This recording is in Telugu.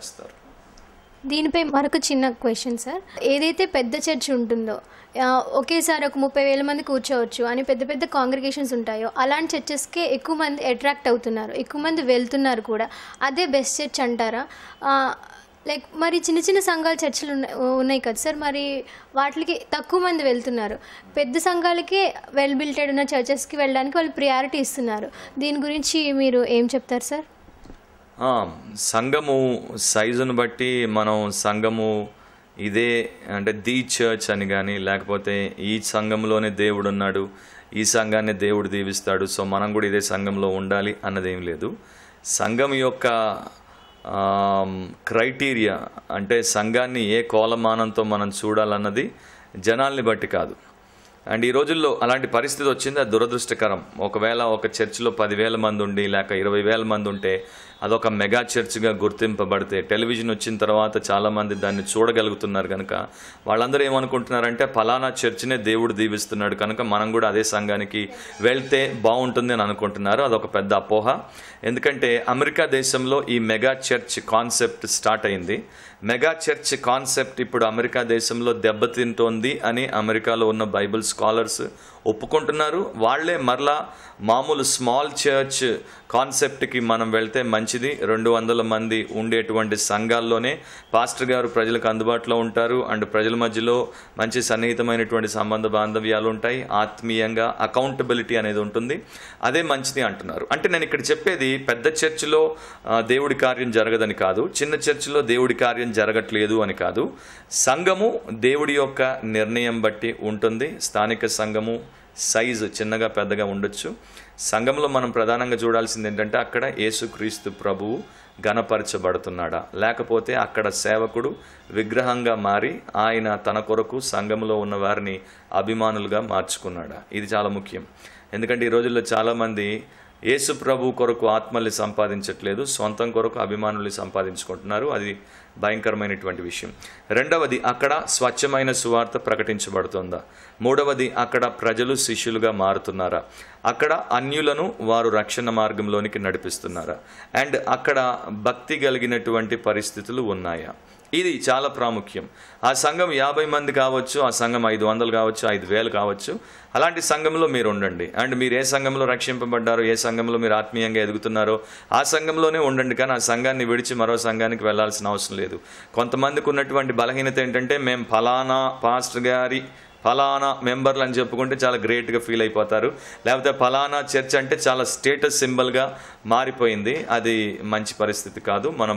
చేస్తారు. దీనిపై మరొక చిన్న క్వశ్చన్ సార్ ఏదైతే పెద్ద చర్చ్ ఉంటుందో ఒకేసారి ఒక ముప్పై వేల మంది కూర్చోవచ్చు అని పెద్ద పెద్ద కాంగ్రిగేషన్స్ ఉంటాయో అలాంటి చర్చెస్కే ఎక్కువ మంది అట్రాక్ట్ అవుతున్నారు ఎక్కువ మంది వెళ్తున్నారు కూడా. అదే బెస్ట్ చర్చ్ అంటారా? లైక్ మరి చిన్న చిన్న సంఘాలు చర్చలు ఉన్నాయి కదా సార్ మరి వాటికి తక్కువ మంది వెళ్తున్నారు. పెద్ద సంఘాలకే వెల్ బిల్టెడ్ ఉన్న చర్చెస్కి వెళ్ళడానికి వాళ్ళు ప్రియారిటీ ఇస్తున్నారు. దీని గురించి మీరు ఏం చెప్తారు సార్ సంఘము సైజును బట్టి మనం సంఘము ఇదే అంటే ది చర్చ్ అని కానీ లేకపోతే ఈ సంఘంలోనే దేవుడు ఉన్నాడు ఈ సంఘాన్ని దేవుడు దీవిస్తాడు సో మనం కూడా ఇదే సంఘంలో ఉండాలి అన్నదేం లేదు. సంఘం యొక్క క్రైటీరియా అంటే సంఘాన్ని ఏ కోలమానంతో మనం చూడాలన్నది జనాల్ని బట్టి కాదు. అండ్ ఈ రోజుల్లో అలాంటి పరిస్థితి వచ్చింది అది దురదృష్టకరం. ఒకవేళ ఒక చర్చిలో పదివేల మంది ఉండి లేక ఇరవై వేల మంది ఉంటే అదొక మెగా చర్చ్గా గుర్తింపబడితే. టెలివిజన్ వచ్చిన తర్వాత చాలామంది దాన్ని చూడగలుగుతున్నారు కనుక వాళ్ళందరూ ఏమనుకుంటున్నారంటే ఫలానా చర్చ్నే దేవుడు దీవిస్తున్నాడు. కనుక మనం కూడా అదే సంఘానికి వెళ్తే బాగుంటుంది అని అనుకుంటున్నారు. అదొక పెద్ద అపోహ. ఎందుకంటే అమెరికా దేశంలో ఈ మెగా చర్చ్ కాన్సెప్ట్ స్టార్ట్ అయింది. మెగా చర్చ్ కాన్సెప్ట్ ఇప్పుడు అమెరికా దేశంలో దెబ్బతింటోంది అని అమెరికాలో ఉన్న బైబిల్ స్కాలర్స్ ఒప్పుకుంటున్నారు. వాళ్ళే మరలా మామూలు స్మాల్ చర్చ్ కాన్సెప్ట్కి మనం వెళ్తే మంచిది. రెండు వందల మంది ఉండేటువంటి సంఘాల్లోనే పాస్టర్ గారు ప్రజలకు అందుబాటులో ఉంటారు. అండ్ ప్రజల మధ్యలో మంచి సన్నిహితమైనటువంటి సంబంధ బాంధవ్యాలు ఉంటాయి. ఆత్మీయంగా అకౌంటబిలిటీ అనేది ఉంటుంది. అదే మంచిది అంటున్నారు. అంటే నేను ఇక్కడ చెప్పేది పెద్ద చర్చిలో దేవుడి కార్యం జరగదని కాదు. చిన్న చర్చిలో దేవుడి కార్యం జరగట్లేదు అని కాదు. సంఘము దేవుడి యొక్క నిర్ణయం బట్టి ఉంటుంది. స్థానిక సంఘము సైజు చిన్నగా పెద్దగా ఉండొచ్చు. సంఘంలో మనం ప్రధానంగా చూడాల్సింది ఏంటంటే అక్కడ యేసుక్రీస్తు ప్రభువు గణపరచబడుతున్నాడా లేకపోతే అక్కడ సేవకుడు విగ్రహంగా మారి ఆయన తన కొరకు సంఘంలో ఉన్న వారిని అభిమానులుగా మార్చుకున్నాడా. ఇది చాలా ముఖ్యం. ఎందుకంటే ఈ రోజుల్లో చాలామంది యేసు ప్రభు కొరకు ఆత్మల్ని సంపాదించట్లేదు సొంతం కొరకు అభిమానుల్ని సంపాదించుకుంటున్నారు. అది భయంకరమైనటువంటి విషయం. రెండవది అక్కడ స్వచ్ఛమైన సువార్త ప్రకటించబడుతుందా? మూడవది అక్కడ ప్రజలు శిష్యులుగా మారుతున్నారా? అక్కడ అన్యులను వారు రక్షణ మార్గంలోనికి నడిపిస్తున్నారా? అండ్ అక్కడ భక్తి కలిగినటువంటి పరిస్థితులు ఉన్నాయా? ఇది చాలా ప్రాముఖ్యం. ఆ సంఘం యాభై మంది కావచ్చు ఆ సంఘం ఐదు వందలు కావచ్చు ఐదు వేలు కావచ్చు. అలాంటి సంఘంలో మీరు ఉండండి. అండ్ మీరు ఏ సంఘంలో రక్షింపబడ్డారో ఏ సంఘంలో మీరు ఆత్మీయంగా ఎదుగుతున్నారో ఆ సంఘంలోనే ఉండండి. కానీ ఆ సంఘాన్ని విడిచి మరో సంఘానికి వెళ్ళాల్సిన అవసరం లేదు. కొంతమందికి ఉన్నటువంటి బలహీనత ఏంటంటే మేము ఫలానా పాస్టర్ గారి ఫలానా మెంబర్లు అని చెప్పుకుంటే చాలా గ్రేట్గా ఫీల్ అయిపోతారు. లేకపోతే ఫలానా చర్చ్ అంటే చాలా స్టేటస్ సింబల్గా మారిపోయింది. అది మంచి పరిస్థితి కాదు. మనం